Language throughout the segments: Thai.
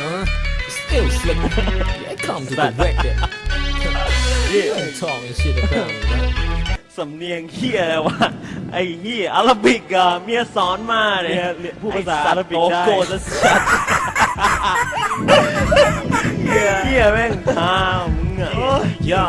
Huh? Still slick. Yeah, come to the record. You ain't talking shit about me, right? สำเนียงเฮียอะไรวะไอ้เฮียอาราบิกอะเมียสอนมาเนี่ยเมียพูดภาษาไสัตว์อาหรับิกได้โกโก้จะสัตว์เฮียเฮียแม่งทามมึงอะ Yo,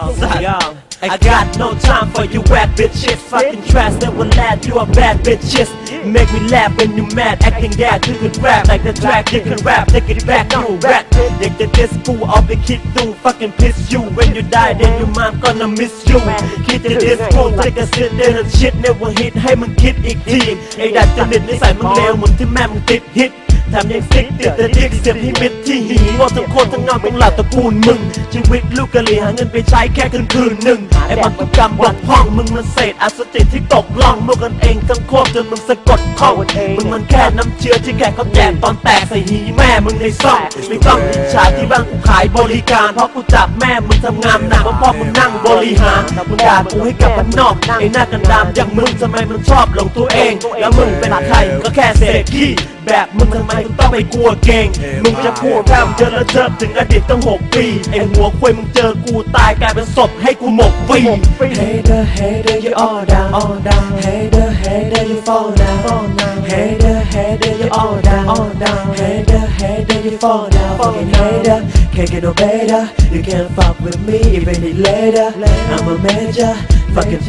yo. I got no time for you bad bitches Fucking trash never lad you are bad bitches Make me laugh when you mad Acting that you could rap like the track You can rap, take it back, you rap อยากจะ diss กูเอาไปคิดดู Fucking piss you When you die then your mom gonna miss you คิดจะ diss กู take a sit there and shit never hit ให้มึงคิดอีกทีไอ้ดัดจริตนิสัยมึงเลวเหมือนที่แม่มึงติดฮิต แถมยังซิกติดแต่ดิกเสียบที่มิดที่หีว่าทั้งคนทั้งงานเป็นหลักตระกูลมึงชีวิตลูกกะลีหาเงินไปใช้แค่คืนคืนหนึ่งไอ้พันธุกรรมบกพร่องมึงมันเศษอสุจิที่ตกล่องมึงกันเองทั้งโคตรจนมึงสะกดข้องมึงมันแค่น้ำเชื้อที่แกเขาแจกตอนแตกใส่หีแม่มึงในซ่องไม่ต้องอิจฉาที่บ้านกูขายบริการเพราะกูจับแม่มึงทำงานหนักเพราะพ่อมึงนั่งบริหารมึงด่ากูให้กับบ้านนอกไอ้หน้ากันดามอย่างมึงทำไมมึงชอบหลงตัวเองแล้วมึงเป็นใครก็แค่เศษขี้แบบมึงทำไมมึงต้องไปกลัวเก่ง มึงจะพูดแค่เจอแล้วเจอถึงอดีตตั้งหกปี ไอหัวควยมึงเจอกูตายกลายเป็นศพให้กูหมกฟรี Hater, hater, you all down, all down. Hater, hater, you fall down, fall down. Hater, hater, you all down, all down. Hater, hater, you fall down. Fucking hater, can't get no better. You can't fuck with me even it later. I'm a major, fucking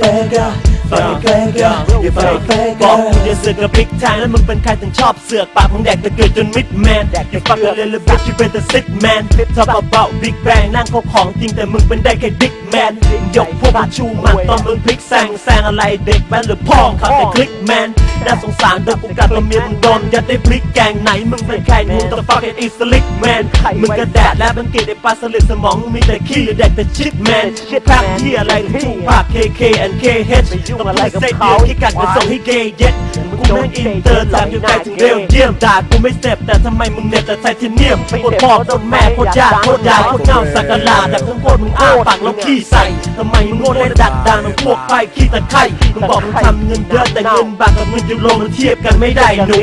Faker, fucking faker. You fucking บอกมึงจะเสือกกับพริกแทงแล้วมึงเป็นใครถึงชอบเสือกปากมึงแดกตะเกียบจนมิดแมนอย่าฟังกันเลยเลย bitch you เป็นแต่ซิกแมนชอบเบาๆบิ๊กแบงนั่งเขาของจริงแต่มึงเป็นได้แค่ดิ๊กแมนยกพวกมาชูมันตอนมึงพลิกแซงแซงอะไรเด็กแมนหรือพ่อขับแต่คลิกแมนน่าสงสารโดนกูกัดตัวเมียมึงโดนยัดได้พลิกแกงไหนมึงเป็นใครมึงต้องฟังไอ้อีสลิกแมนมึงกระแดดและบังเกตไอ้ปลาสลิดสมองมึงมีแต่ขี้หรือแดกแต่ชิดแมนแพรที่อะไรถูกปาก KK and KH ต้องพูดเซตเดียวที่กัดมาส่งให้เกย์เย็ดกูแม่งอินเตอร์แถมยังไกลถึงเร็วเยี่ยมด่ากูไม่เจ็บแต่ทำไมมึงเน็บแต่ไทเทเนียมโคตรพ่อโคตรแม่โคตรญาติโคตรยายโคตรเงาสักกะลาแต่ทั้งโคตรมึงอ้าปากแล้วขี้ใส่ทำไมมึงโง่ได้ดักดานมึงพวกไปขี้ตะไคร่มึงบอกมึงทำเงินเยอะแต่เงินบาทกับเงินยูโรมันเทียบกันไม่ได้หนู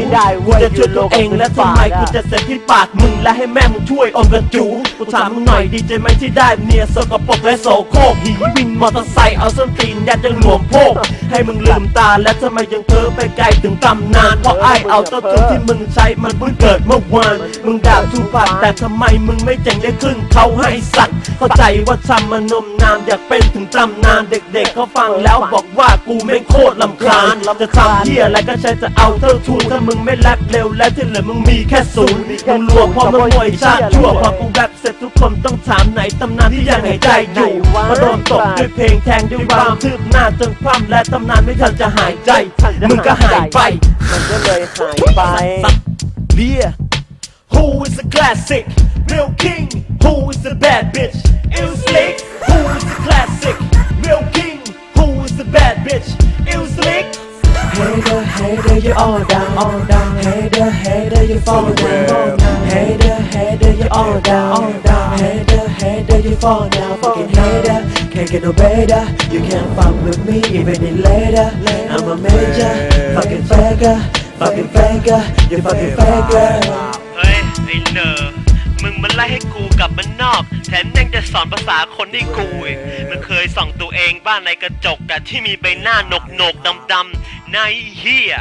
กูจะช่วยตัวเองและทำไมกูจะเสร็จที่ปากมึงและให้แม่มึงช่วยอมกระจูกูถามมึงหน่อยดีใจไหมที่ได้เมียสกปรกและโสโครกหีวินมอเตอร์ไซค์เอาส้นตีนยัดยังหลวมโพกให้มึงลืมตาและทำไมยังเพ้อไปไกลถึงตำนานเพราะไอเอาเจ้าทุกที่มึงใช้มันเพิ่งเกิดเมื่อวานมึงด่าทูปากแต่ทำไมมึงไม่เจ๋งได้ครึ่งเขาให้สัตว์เข้าใจว่าทำมานมนามอยากเป็นถึงตำนานเด็กๆเขาฟังแล้วบอกว่ากูไม่โคตรลำคาญจะทำเที่ยอะไรก็ใช้จะเอาเท่าทุนถ้ามึงไม่แรปเร็วและที่เหลือมึงมีแค่ศูนย์มึงลวงพอมึงมวยชาติชั่วพอกูแรปเสร็จทุกคนต้องถามไหนตำนานที่ยังหายใจอยู่มาโดนตบด้วยเพลงแทงด้วยความทืบหน้าจนคว่ำและตำนานไม่ทันจะหายใจ มึงก็หายไป มันก็เลยหายไป Yeah. Who is the classic? Real king. Who is the bad bitch? Ill slick. Who is the classic? Real king. Who is the bad bitch? Ill slick. Hater, hater, you all down, all down. Hater, hater, you fall down. Hater, hater, you all down, all down. Hater, hater, you fall down. Fucking hater, can't get no better. You can't fuck with me even it later. I'm a major, fucking faker, fucking faker, you fucking faker. เฮ้ยไอ้เนอมึงมันไล่ให้กูกลับมันนอก แถมยังจะสอนภาษาคนให้กูอีกมึงเคยส่องตัวเองบ้านในกระจกอะที่มีใบหน้าหนกหนกดำดำๆหน้าเฮีย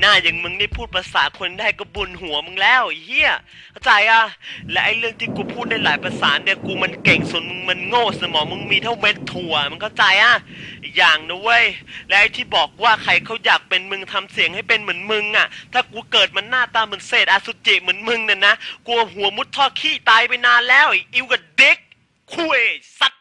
หน้าอย่างมึงได้พูดภาษาคนได้ก็บุญหัวมึงแล้วไอ้เฮียเข้าใจอะ และไอ้เรื่องที่กูพูดได้หลายภาษาเนี่ยกูมันเก่งส่วนมึงมันโง่สมองมึงมีเท่าเม็ดถั่วมึงเข้าใจอะอีกอย่างนะเว้ยและไอ้ที่บอกว่าใครเขาอยากเป็นมึงทำเสียงให้เป็นเหมือนมึงอะ ถ้ากูเกิดมันหน้าตาเหมือนเศษอสุจิเหมือนมึงเนี่ยนะกลัวหัวมุดท่อขี้ตายไปนานแล้วไอ้อิวกับเด็กคุยสัตว